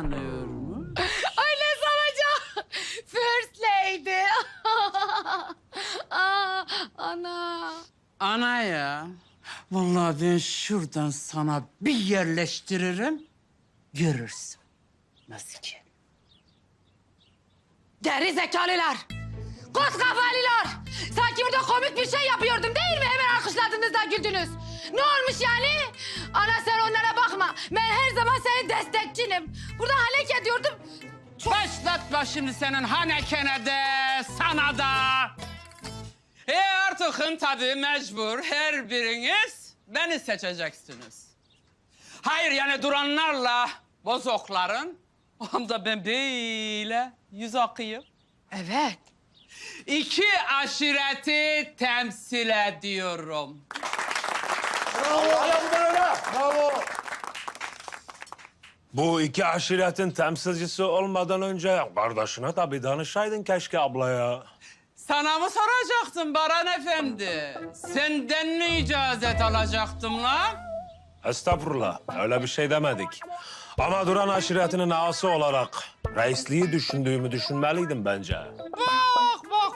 Ne sanıyorum? Öyle sanacağım. First Lady. Aa, ana. Ana ya. Vallahi ben şuradan sana bir yerleştiririm. Görürsün. Nasıl ki? Geri zekalılar. Kos kafalılar. Sanki burada komik bir şey yapıyordum değil mi? Hemen alkışladınız da güldünüz. Ne olmuş yani? Ana sen onlara bakma. Ben her zaman senin destekçinim. Burada halek ediyordum. Başlatma şimdi senin hanekene de sana da. E artıkın tabii mecbur her biriniz beni seçeceksiniz. Hayır yani duranlarla bozokların onda ben böyle yüz akıyım. Evet. İki aşireti temsil ediyorum. Bu iki aşiretin temsilcisi olmadan önce kardeşine de bir danışaydın keşke ablaya. Sana mı soracaktım Baran Efendi? Senden mi icazet alacaktım lan? Estağfurullah, öyle bir şey demedik. Ama Duran aşiretinin ağası olarak reisliği düşündüğümü düşünmeliydim bence. Bak,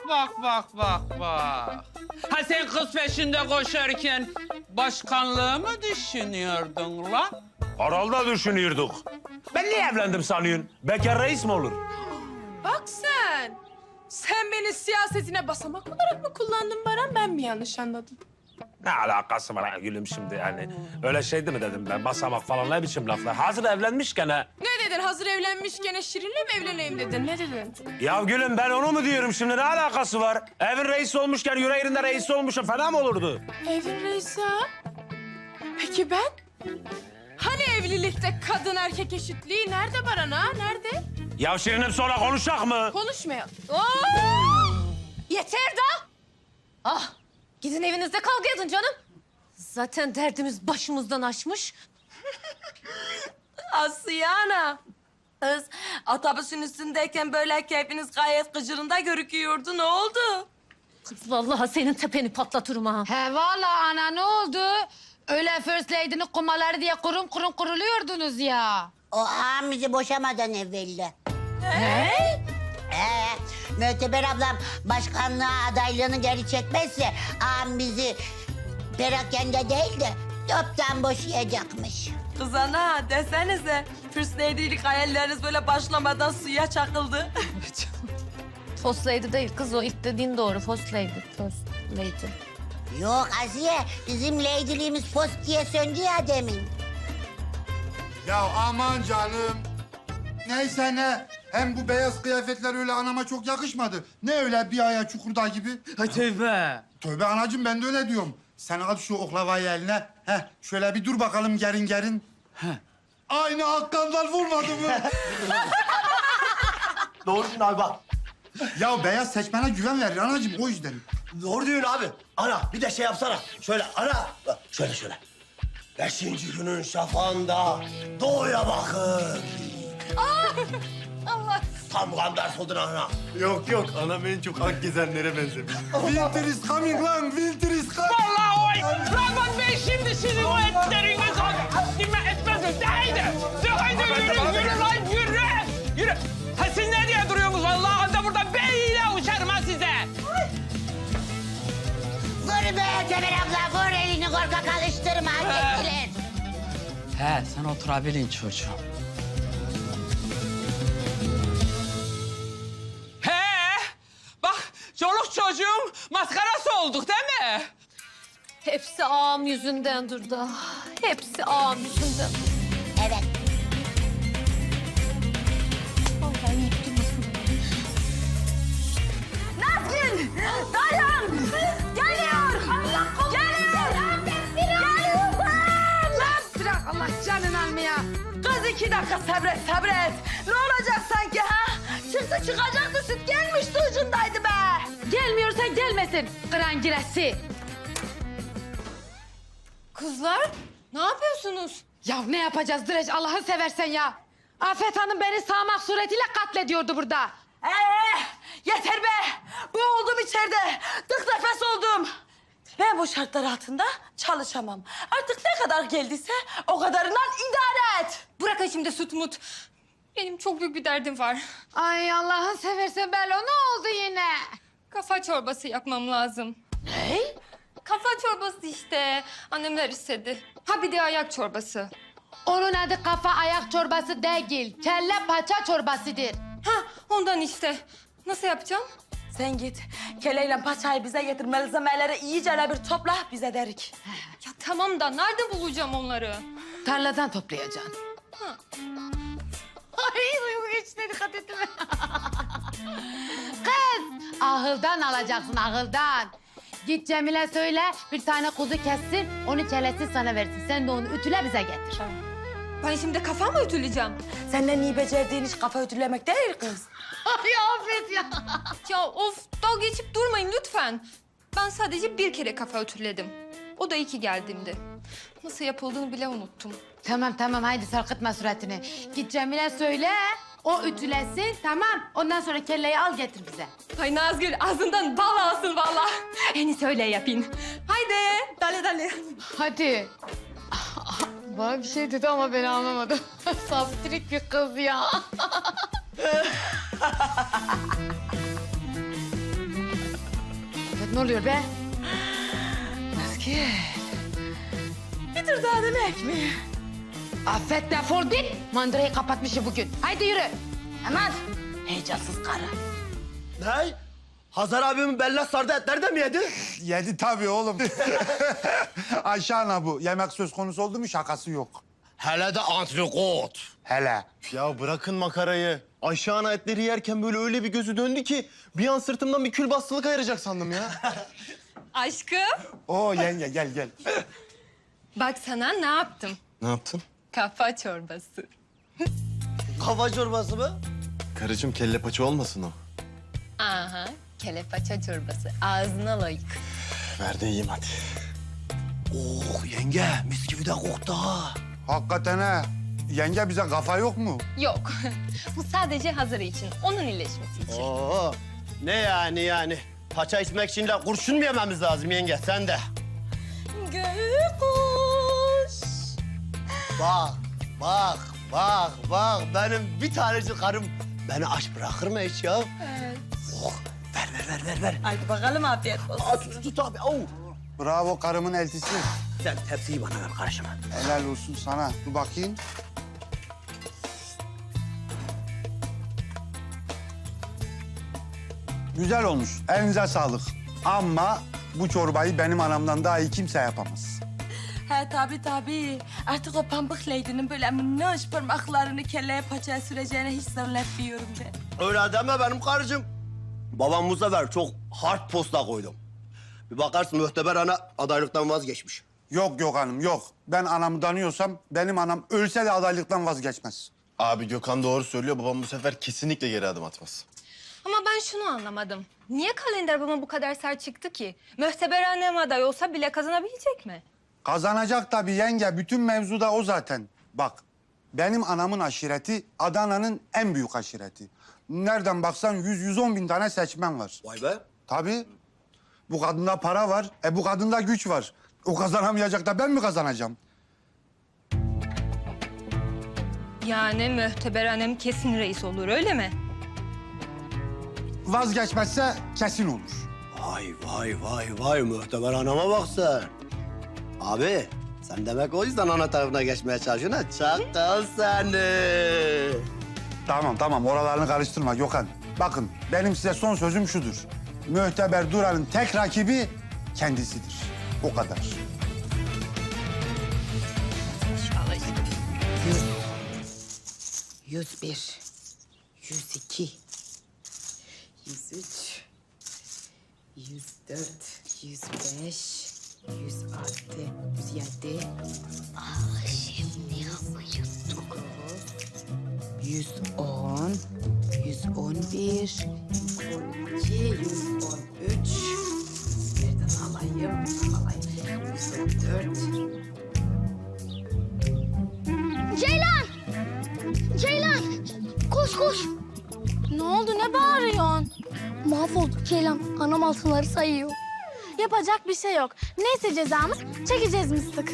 bak, bak, bak, bak. Ha sen kız peşinde koşarken başkanlığı mı düşünüyordun lan? Herhalde düşünüyorduk. Ben niye evlendim sanıyorsun? Bekar reis mi olur? Bak sen. Sen beni siyasetine basamak olarak mı kullandın Baran? Ben mi yanlış anladım? Ne alakası var ha gülüm şimdi yani? Öyle şeydi mi dedim ben? Basamak falan ne biçim laflar? Hazır evlenmişken ha. Ne dedin? Hazır evlenmişken Şirin'le mi evleneyim dedin? Ne dedin? Ya gülüm ben onu mu diyorum şimdi? Ne alakası var? Evin reisi olmuşken yüreğinde reisi olmuşum fena mı olurdu? Evin reisi ha? Peki ben? Hani evlilikte kadın erkek eşitliği nerede Baran ha? Nerede? Ya Şirinim sonra konuşak mı? Konuşmayalım. Yeter da. Ah, gidin evinizde kavga edin canım. Zaten derdimiz başımızdan aşmış. Asiye ana. Kız otobüsün üstündeyken böyle keyfiniz gayet gıcırında görüküyordu. Ne oldu? Kız vallahi senin tepeni patlatırım ha. He vallahi ana ne oldu? Öyle First Lady'nin kumaları diye kurum kurum kuruluyordunuz ya. O ağam bizi boşamadan evvelde. Ne? Möteber ablam başkanlığa adaylığını geri çekmezse ağam bizi perakende değil de toptan boşayacakmış. Kız ana desenize. First hayalleriniz böyle başlamadan suya çakıldı. First Lady değil kız o ilk dediğin doğru. First Lady. First Lady. Yok Asiye bizim leydiliğimiz post diye söndü ya demin. Ya aman canım. Neyse ne. Hem bu beyaz kıyafetler öyle anama çok yakışmadı. Ne öyle bir aya çukurda gibi. Ha tövbe. Tövbe anacığım ben de öyle diyorum. Sen al şu oklavayı eline. Heh, şöyle bir dur bakalım gerin gerin. Aynı Hakkan'dan vurmadı mı? Doğru diyorsun abi bak. ya beyaz seçmene güven verir anacığım o yüzden. Doğru diyorsun abi. Ana bir de şey yapsana. Şöyle ana. Bak, Şöyle şöyle. Beşinci günün şafağında doğuya bakın. Allah. Tam Gandalf oldun ana. Yok yok anam en çok ak gezenlere benzemiş. Winter is coming lan, winter is coming. Vallahi o Rahman Bey şimdi sizin o etleriniz haddime etmez. De haydi. De haydi yürü, yürü lan yürü. Yürü. Ha siz ne diye duruyorsunuz? Vallahi da burada beyle uçarım ha size. Vur be Möteber abla vur elini korkak alıştırma getirin. He sen oturabilin çocuğum. Çoluk çocuğun maskarası olduk değil mi? Hepsi ağam yüzünden durdu. Hepsi ağam yüzünden. Evet. Vallahi yiyip durmasın. Nazgül! Dayan! Geliyor! Allah korusun! Geliyor! Geliyor! Lan bırak Allah canını almaya. Kız iki dakika sabret sabret. Ne olacak sanki ha? Çıktı çıkacaktı süt gelmişti ucundaydı be. Gelmiyorsa gelmesin. Kıran giresi. Kızlar ne yapıyorsunuz? Ya ne yapacağız Direç Allah'ını seversen ya. Afet Hanım beni sağmak suretiyle katlediyordu burada. Ee, yeter be! Boğuldum içeride. Tık nefes oldum. Ben bu şartlar altında çalışamam. Artık ne kadar geldiyse o kadarından idare et. Bırakın şimdi süt mut. Benim çok büyük bir derdim var. Ay Allah'ın seversen Belo ne oldu yine? Kafa çorbası yapmam lazım. Ne? Kafa çorbası işte. Annemler istedi. Ha bir de ayak çorbası. Onun adı kafa ayak çorbası değil. Kelle paça çorbasıdır. Ha ondan işte. Nasıl yapacağım? Sen git. Keleyle paçayı bize getir. Malzemeleri iyice bir topla bize derik. Ya tamam da nerede bulacağım onları? Tarladan toplayacaksın. Ay uyku geçti dikkat etme. Kız ahıldan alacaksın ahıldan. Git Cemile söyle bir tane kuzu kessin onu kellesi sana versin. Sen de onu ütüle bize getir. Ben şimdi kafa mı ütüleyeceğim? Senden iyi becerdiğin iş kafa ütülemek değil kız. Ay afet ya. Ya of dalga geçip durmayın lütfen. Ben sadece bir kere kafa ütüledim. O da iki geldiğimde. Nasıl yapıldığını bile unuttum. Tamam tamam haydi sarkıtma suratını. Git Cemile söyle o ütülesin tamam. Ondan sonra kelleyi al getir bize. Ay Nazgül ağzından bal alsın valla. En iyisi öyle yapayım. Haydi dale dale. Hadi. Bana bir şey dedi ama ben anlamadım. Saftirik bir kız ya. Evet, ne oluyor be? Eski. Bir tür daha demek mi? Affet defol git. Mandırayı kapatmışım bugün. Haydi yürü. Aman heyecansız karı. Ne? Hazar abimin bella sardı etleri de mi yedi? Yedi tabii oğlum. Ayşe ana bu. Yemek söz konusu oldu mu şakası yok. Hele de antrikot. Hele. Ya bırakın makarayı. Ayşe ana etleri yerken böyle öyle bir gözü döndü ki... ...bir an sırtımdan bir kül bastılık ayıracak sandım ya. Aşkım. Oo yenge gel gel. Bak sana ne yaptım. ne yaptın? Kafa çorbası. Kafa çorbası mı? Karıcığım kelle paça olmasın o. Aha kelepaça çorbası. Ağzına layık. Ver de yiyeyim hadi. Oh yenge mis gibi de koktu ha. Hakikaten ha. Yenge bize kafa yok mu? Yok. Bu sadece hazır için. Onun iyileşmesi için. Oo, ne yani yani? Paça içmek için de kurşun mu yememiz lazım yenge sen de? Gökuş. Bak, bak, bak, bak. Benim bir tanecik karım beni aç bırakır mı hiç ya? Evet. Oh, ver, ver, ver, ver, ver. Haydi bakalım afiyet olsun. Aa, tut, tut abi. Oh. Bravo karımın eltisi. Sen tepsiyi bana ver karışma. Helal olsun sana. Dur bakayım. Güzel olmuş. Elinize sağlık. Ama bu çorbayı benim anamdan daha iyi kimse yapamaz. He tabii tabii. Artık o pamuk lady'nin böyle minnoş parmaklarını kelleye paçaya süreceğine hiç zannetmiyorum ben. Öyle deme benim karıcığım. Babam bu sefer çok hard posta koydum. Bir bakarsın mühteber ana adaylıktan vazgeçmiş. Yok yok hanım yok. Ben anamı tanıyorsam benim anam ölse de adaylıktan vazgeçmez. Abi Gökhan doğru söylüyor. Babam bu sefer kesinlikle geri adım atmaz. Ama ben şunu anlamadım. Niye kalender bana bu kadar sert çıktı ki? Mühteber annem aday olsa bile kazanabilecek mi? Kazanacak tabii yenge. Bütün mevzu da o zaten. Bak benim anamın aşireti Adana'nın en büyük aşireti. Nereden baksan 100-110 bin tane seçmen var. Vay be. Tabii. Bu kadında para var. E bu kadında güç var. O kazanamayacak da ben mi kazanacağım? Yani mühteber annem kesin reis olur öyle mi? Vazgeçmezse kesin olur. Vay vay vay vay mühteber anama bak sen. Abi sen demek o yüzden ana tarafına geçmeye çalışıyorsun ha? Çakal seni. Tamam tamam oralarını karıştırma Gökhan. Bakın benim size son sözüm şudur. Mühteber Duran'ın tek rakibi kendisidir. O kadar. Yüz bir, yüz iki, yüz üç, yüz dört, yüz beş, yüz altı, yüz yedi. Ah şimdi on iki, yüz on üç. Nereden alayım? Alayım. Yüz on dört. Ceylan! Ceylan! koş. Ne oldu ne bağırıyorsun? Mahvolduk Ceylan. Anam altınları sayıyor. Yapacak bir şey yok. Neyse cezamız çekeceğiz mıstık.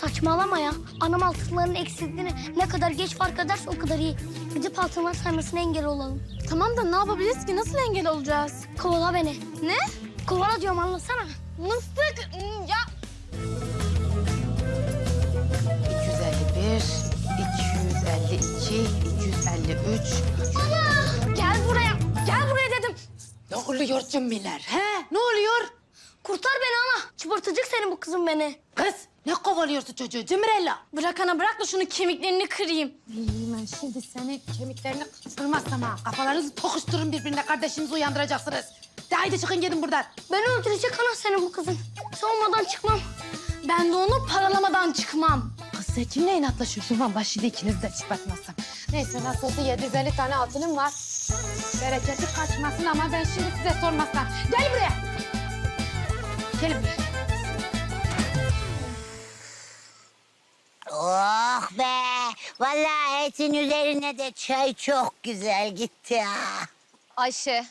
Saçmalama ya. Anam altınların eksildiğini ne kadar geç fark ederse o kadar iyi. Gidip altınları saymasına engel olalım. Tamam da ne yapabiliriz ki? Nasıl engel olacağız? Kovala beni. Ne? Kovala diyorum anlasana. Mıstık hmm, ya 251, 252, 253. Gel buraya. Gel buraya dedim. Ne oluyor cimriler? He? Ne oluyor? Kurtar beni ana. Çıbartacak senin bu kızın beni. Kız ne kovalıyorsun çocuğu Cimrella? bırak ana bırak da şunu kemiklerini kırayım. Ben şimdi senin kemiklerini kırmazsam ha. Kafalarınızı tokuşturun birbirine. Kardeşinizi uyandıracaksınız. De haydi çıkın gidin buradan. Beni öldürecek ana senin bu kızın. Savunmadan çıkmam. Ben de onu paralamadan çıkmam. Kız sen kimle inatlaşıyorsun? Vallahi şimdi ikiniz de çıkartmazsam. Neyse nasıl olsa 750 tane altınım var. Bereketi kaçmasın ama ben şimdi size sormazsam. Gel buraya. Buraya. Oh be! Vallahi etin üzerine de çay çok güzel gitti ha. Ayşe,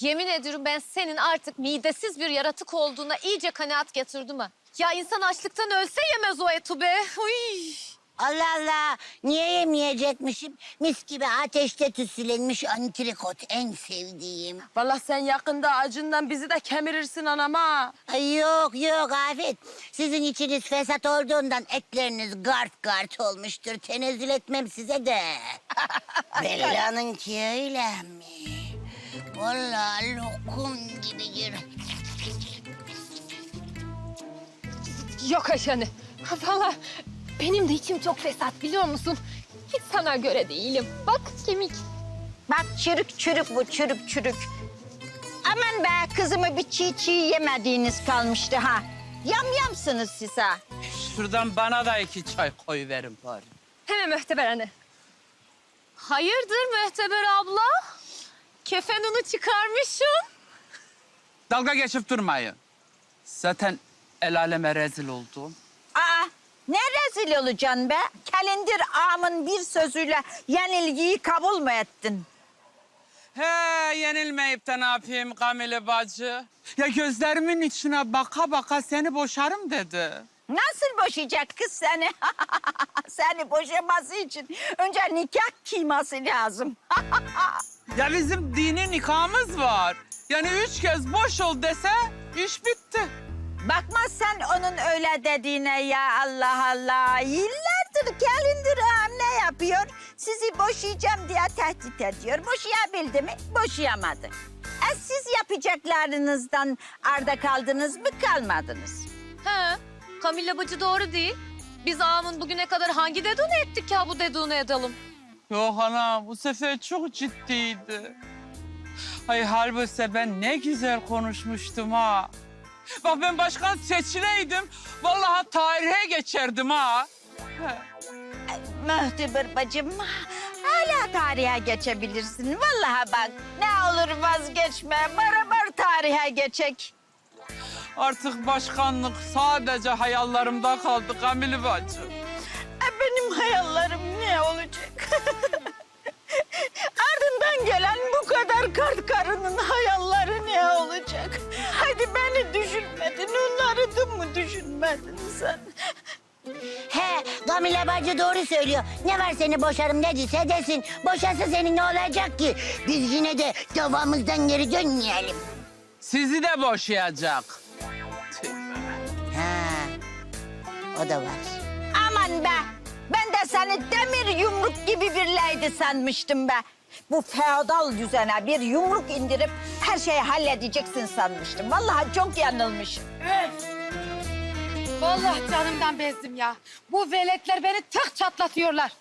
yemin ediyorum ben senin artık midesiz bir yaratık olduğuna iyice kanaat getirdim ha. Ya insan açlıktan ölse yemez o eti be. Uy. Allah Allah! Niye yemeyecekmişim? Mis gibi ateşte tütsülenmiş antrikot en sevdiğim. Vallahi sen yakında acından bizi de kemirirsin anama. Ay yok yok Afet. Sizin içiniz fesat olduğundan etleriniz gart gart olmuştur. Tenezzül etmem size de. Bella'nınki öyle mi? Vallahi lokum gibidir. Yok Ayşe anne. Valla benim de içim çok fesat biliyor musun? Hiç sana göre değilim. Bak kemik. Bak çürük çürük bu çürük çürük. Aman be kızımı bir çiğ çiğ yemediğiniz kalmıştı ha. Yam yamsınız siz ha. Şuradan bana da iki çay koy verin bari. Hemen Möhteber anne. Hayırdır Möhteber abla? Kefenini çıkarmışsın. Dalga geçip durmayın. Zaten el aleme rezil oldum. Aa ne rezil olacaksın be? Kalendir ağamın bir sözüyle yenilgiyi kabul mü ettin? He yenilmeyip de ne yapayım Kamile bacı? Ya gözlerimin içine baka baka seni boşarım dedi. Nasıl boşayacak kız seni? seni boşaması için önce nikah kıyması lazım. Ya bizim dini nikahımız var. Yani üç kez boş ol dese iş bitti. Bakma sen onun öyle dediğine ya Allah Allah. Yıllardır kalendir ağam ne yapıyor? Sizi boşayacağım diye tehdit ediyor. Boşayabildi mi? Boşayamadı. E siz yapacaklarınızdan arda kaldınız mı kalmadınız? He, Kamilla bacı doğru değil. Biz ağamın bugüne kadar hangi dedunu ettik ya bu dedunu edelim? Yok ana bu sefer çok ciddiydi. Ay halbuki ben ne güzel konuşmuştum ha. Bak ben başkan seçileydim. Vallahi tarihe geçerdim ha. Mühtibir bacım hala tarihe geçebilirsin. Vallahi bak ne olur vazgeçme. Beraber tarihe geçek. Artık başkanlık sadece hayallerimde kaldı Kamil bacı. E, benim hayallerim ne olacak? Ardından gelen bu kadar kart karının hayalleri ne olacak? Hadi beni düşünmedin, onları da mı düşünmedin sen? He, Gamile bacı doğru söylüyor. Ne var seni boşarım dediyse desin. Boşasa senin ne olacak ki? Biz yine de davamızdan geri dönmeyelim. Sizi de boşayacak. Ha, o da var. Aman be! Ben de seni demir yumruk gibi bir lady sanmıştım be. Bu feodal düzene bir yumruk indirip her şeyi halledeceksin sanmıştım. Vallahi çok yanılmışım. Vallahi canımdan bezdim ya. Bu veletler beni tık çatlatıyorlar.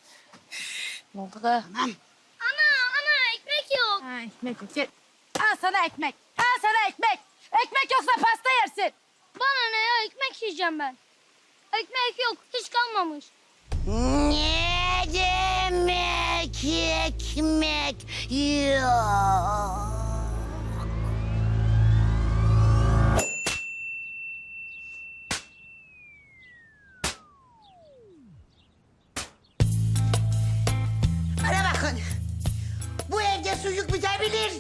Ne oldu kız? Anam. Ana ana ekmek yok. Ha, ekmek yok. Gel. Al sana ekmek. Al sana ekmek. Ekmek yoksa pasta yersin. Bana ne ya ekmek yiyeceğim ben. Ekmek yok hiç kalmamış. Ne demek ekmek yok? Bana bakın. Ekmekte sucuk bitebilir.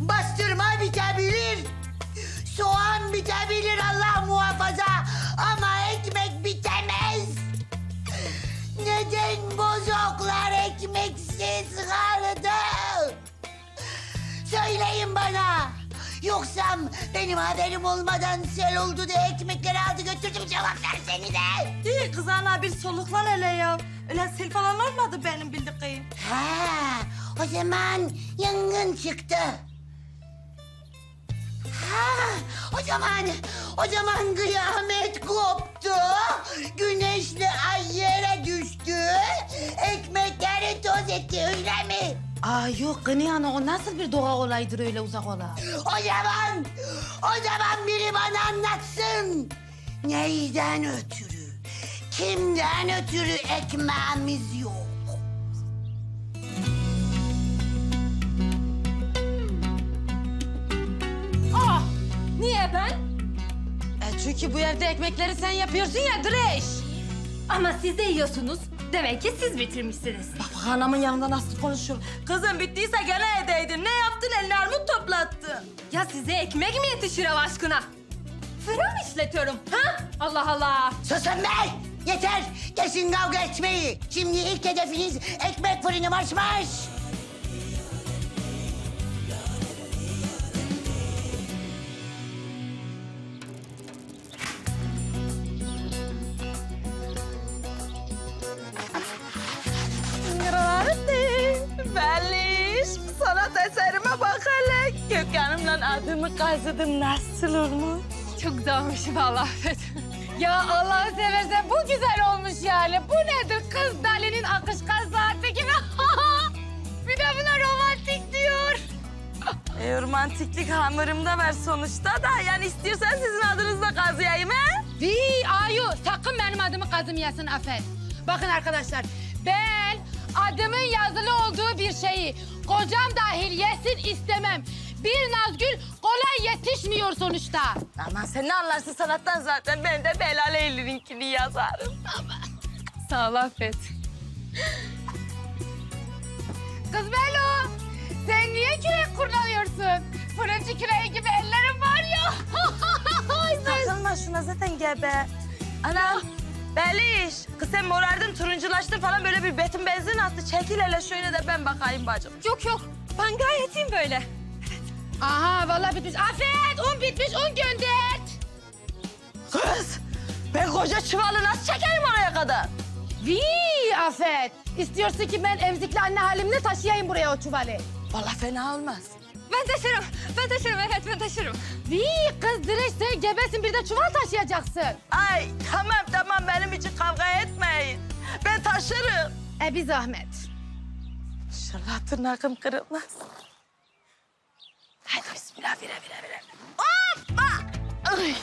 Bastırma bitebilir. Soğan bitebilir Allah muhafaza. Ama ekmek bitemez. Neden ekmeksiz kaldı? Söyleyin bana. Yoksa benim haberim olmadan sel oldu da ekmekleri aldı götürdüm cevap versenize. İyi kız ana bir soluklan hele ya. Öyle sil falan olmadı benim bildiklerim. Ha, o zaman yangın çıktı. Ha, o zaman, o zaman kıyamet koptu. Güneşli ay yere düştü. Ekmekleri toz etti öyle mi? Aa yok Gani ana o nasıl bir doğa olaydır öyle uzak ola? O zaman, o zaman biri bana anlatsın. Neyden ötürü, kimden ötürü ekmeğimiz yok? Çünkü bu evde ekmekleri sen yapıyorsun ya Direş. Ama siz de yiyorsunuz. Demek ki siz bitirmişsiniz. Bak anamın yanında nasıl konuşuyor. Kızım bittiyse gene edeydin. Ne yaptın eline armut toplattın. Ya size ekmek mi yetişir Allah aşkına? Fırın işletiyorum. Ha? Allah Allah. Susun be! Yeter! Kesin kavga etmeyi. Şimdi ilk hedefiniz ekmek fırını marş marş. Eserime bak hele. Kökenimle adımı kazıdım. Nasıl olmuş? Çok güzelmiş vallahi Afet. Ya Allah'ı seversen bu güzel olmuş yani. Bu nedir kız Dali'nin akışkan saati gibi. bir de buna romantik diyor. E, romantiklik hamurumda var sonuçta da. Yani istiyorsan sizin adınızla kazıyayım he? Vii Ayu sakın benim adımı kazımayasın Afet. Bakın arkadaşlar ben adımın yazılı olduğu bir şeyi kocam dahil yesin istemem. Bir Nazgül kolay yetişmiyor sonuçta. Aman sen ne anlarsın sanattan zaten. Ben de Belal Eylül'ünkini yazarım. Sağ ol Afet. Kız Belo sen niye kürek kullanıyorsun? Fırıncı küreği gibi ellerin var ya. Takılma şuna zaten gebe. Anam. Beliş. Kız sen morardın, turunculaştın falan böyle bir betin benzin attı. Çekil hele şöyle de ben bakayım bacım. Yok yok. Ben gayet iyiyim böyle. Aha vallahi bitmiş. Afet un bitmiş un gönder. Kız. Ben koca çuvalı nasıl çekerim oraya kadar? Vii Afet. İstiyorsun ki ben emzikli anne halimle taşıyayım buraya o çuvalı. Vallahi fena olmaz. Ben taşırım. Ben taşırım evet ben taşırım. Vii kız Direş sen gebesin bir de çuval taşıyacaksın. Ay tamam tamam benim için kavga etmeyin. Ben taşırım. E bir zahmet. İnşallah tırnakım kırılmaz. Haydi bismillah vire vire vire. Hoppa! Ay.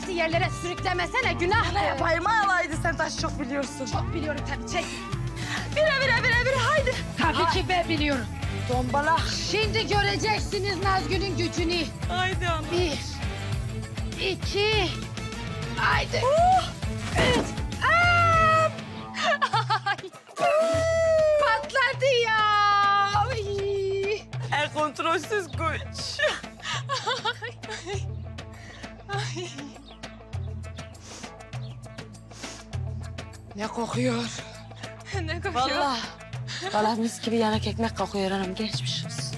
Nimetli yerlere sürüklemesene günah. Ne yapayım alaydı sen taş çok biliyorsun. Çok biliyorum tabii çek. Vire vire vire vire haydi. Tabii ki ben biliyorum. Tombala. Şimdi göreceksiniz Nazgül'ün gücünü. Haydi ana. Bir, iki, haydi. Üç, aa! Patladı ya. Ay. El kontrolsüz güç. Ne kokuyor? ne kokuyor? Vallahi. Vallahi mis gibi yanak ekmek kokuyor anam geçmiş olsun.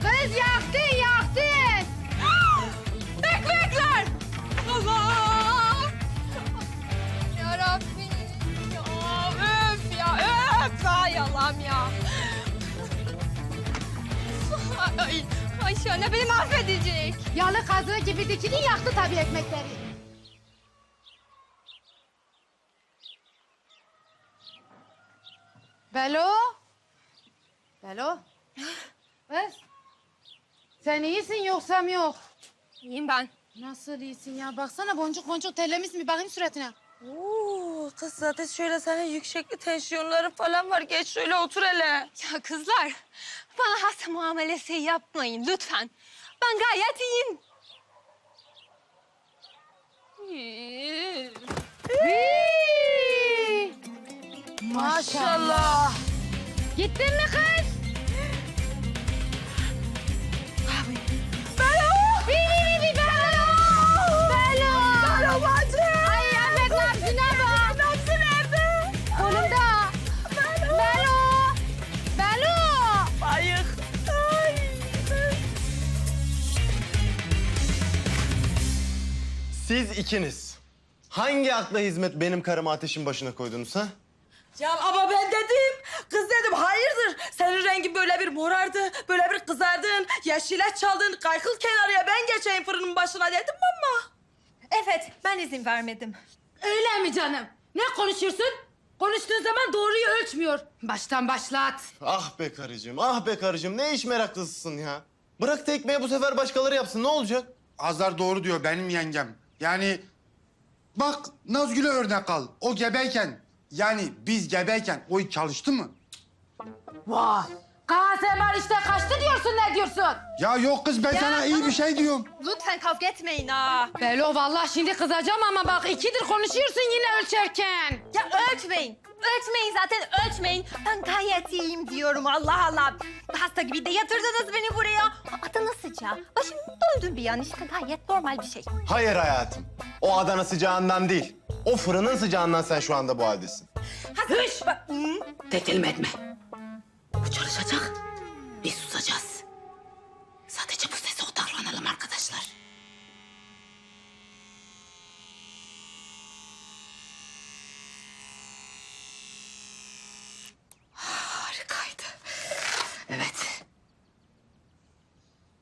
Kız yaktın yaktın. Ekmekler! Allah! Ya Rabbi. Ya öf ya öf. Ay Allah'ım ya. Ay, ay an beni mahvedecek. Yalı kazığı gibi dikini yaktı tabii ekmekleri. Belo? Belo? Kız? Sen iyisin yoksa mı yok? İyiyim ben. Nasıl iyisin ya? Baksana boncuk boncuk terlemiş mi? Bakayım suratına. Oo, kız zaten şöyle senin yüksekli tansiyonların falan var. Geç şöyle otur hele. Ya kızlar bana hasta muamelesi yapmayın lütfen. Ben gayet iyiyim. Maşallah. Gittin mi kız? Siz ikiniz hangi akla hizmet benim karımı ateşin başına koydunuz ha? Ya ama ben dedim. Kız dedim hayırdır? Senin rengin böyle bir morardı, böyle bir kızardın. Yeşile çaldın, kaykıl kenarıya ben geçeyim fırının başına dedim ama? Evet ben izin vermedim. Öyle mi canım? Ne konuşuyorsun? Konuştuğun zaman doğruyu ölçmüyor. Baştan başlat. Ah be karıcığım, ah be karıcığım ne iş meraklısısın ya. Bırak tekmeye bu sefer başkaları yapsın ne olacak? Azar doğru diyor benim yengem. Yani bak Nazgül'e örnek al. O gebeyken yani biz gebeyken o çalıştı mı? Vah! Kasemer işte kaçtı diyorsun ne diyorsun? Ya yok kız ben sana iyi bir şey diyorum. Lütfen kavga etmeyin ha. Belo vallahi şimdi kızacağım ama bak ikidir konuşuyorsun yine ölçerken. Ya ölçmeyin. Ölçmeyin zaten ölçmeyin. Ben gayet iyiyim diyorum Allah Allah. Hasta gibi de yatırdınız beni buraya. Adana sıcağı. Başım döndü bir an işte gayet normal bir şey. Hayır hayatım. O Adana sıcağından değil. O fırının sıcağından sen şu anda bu haldesin. Hış! Tetilme etme. Bu çalışacak. Biz susacağız. Sadece bu sese odaklanalım arkadaşlar. Harikaydı. Evet.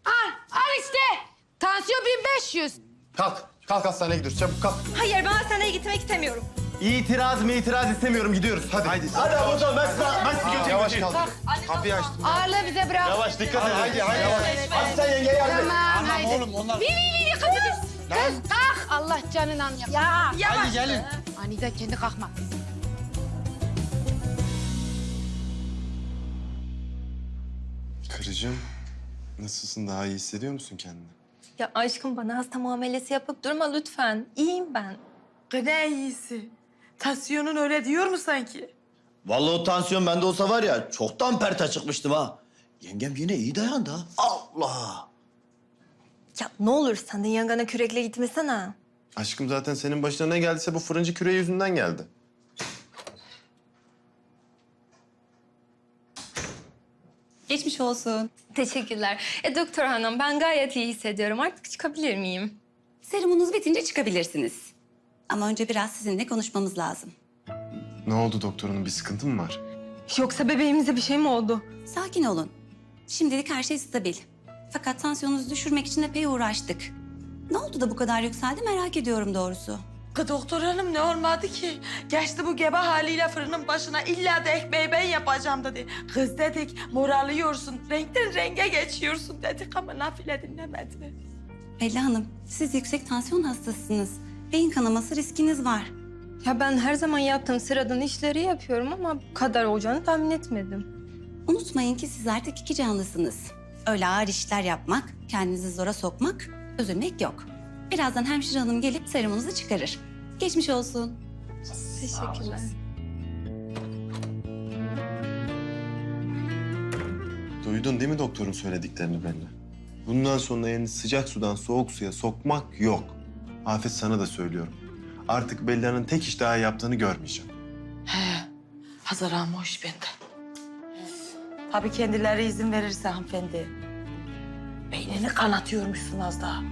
Al, al işte. Tansiyon 1500. Kalk, kalk hastaneye gidiyoruz çabuk kalk. Hayır ben hastaneye gitmek istemiyorum. İtiraz mı itiraz istemiyorum gidiyoruz hadi. Haydi. Hadi hocam ben size, ben sizi götüreyim. Yavaş kalk. Kapıyı açtım. Ağırlığı bize bırak. Yavaş dikkat edin. Haydi haydi. Yavaş. Hadi sen yengeye yardım et. Tamam, Anam haydi. oğlum onlar. Vini vini kızı kız. Kız kalk. Allah canından yap. Ya. Haydi gelin. Aniden kendi kalkma. Karıcığım nasılsın daha iyi hissediyor musun kendini? Ya aşkım bana hasta muamelesi yapıp durma lütfen. İyiyim ben. Ne iyisi. Tansiyonun öyle diyor mu sanki? Vallahi o tansiyon bende olsa var ya çoktan perte çıkmıştım ha. Yengem yine iyi dayandı ha. Allah! Ya ne olur sen de yangana kürekle gitmesene. Aşkım zaten senin başına ne geldiyse bu fırıncı küreği yüzünden geldi. Geçmiş olsun. Teşekkürler. E doktor hanım ben gayet iyi hissediyorum. Artık çıkabilir miyim? Serumunuz bitince çıkabilirsiniz. Ama önce biraz sizinle konuşmamız lazım. Ne oldu doktorun bir sıkıntı mı var? Yoksa bebeğimize bir şey mi oldu? Sakin olun. Şimdilik her şey stabil. Fakat tansiyonunuzu düşürmek için epey uğraştık. Ne oldu da bu kadar yükseldi merak ediyorum doğrusu. Kız doktor hanım ne olmadı ki? Geçti bu gebe haliyle fırının başına illa da ekmeği ben yapacağım dedi. Kız dedik moralıyorsun, renkten renge geçiyorsun dedik ama nafile dinlemedi. Bella Hanım, siz yüksek tansiyon hastasısınız. Beyin kanaması riskiniz var. Ya ben her zaman yaptığım sıradan işleri yapıyorum ama bu kadar olacağını tahmin etmedim. Unutmayın ki siz artık iki canlısınız. Öyle ağır işler yapmak, kendinizi zora sokmak, üzülmek yok. Birazdan hemşire hanım gelip serumunuzu çıkarır. Geçmiş olsun. Teşekkürler. Duydun değil mi doktorun söylediklerini benimle? Bundan sonra elini sıcak sudan soğuk suya sokmak yok. Afet sana da söylüyorum. Artık Bella'nın tek iş daha yaptığını görmeyeceğim. He, Hazar ama o iş bende. Tabii kendileri izin verirse hanımefendi. Beynini kanatıyormuşsun az daha.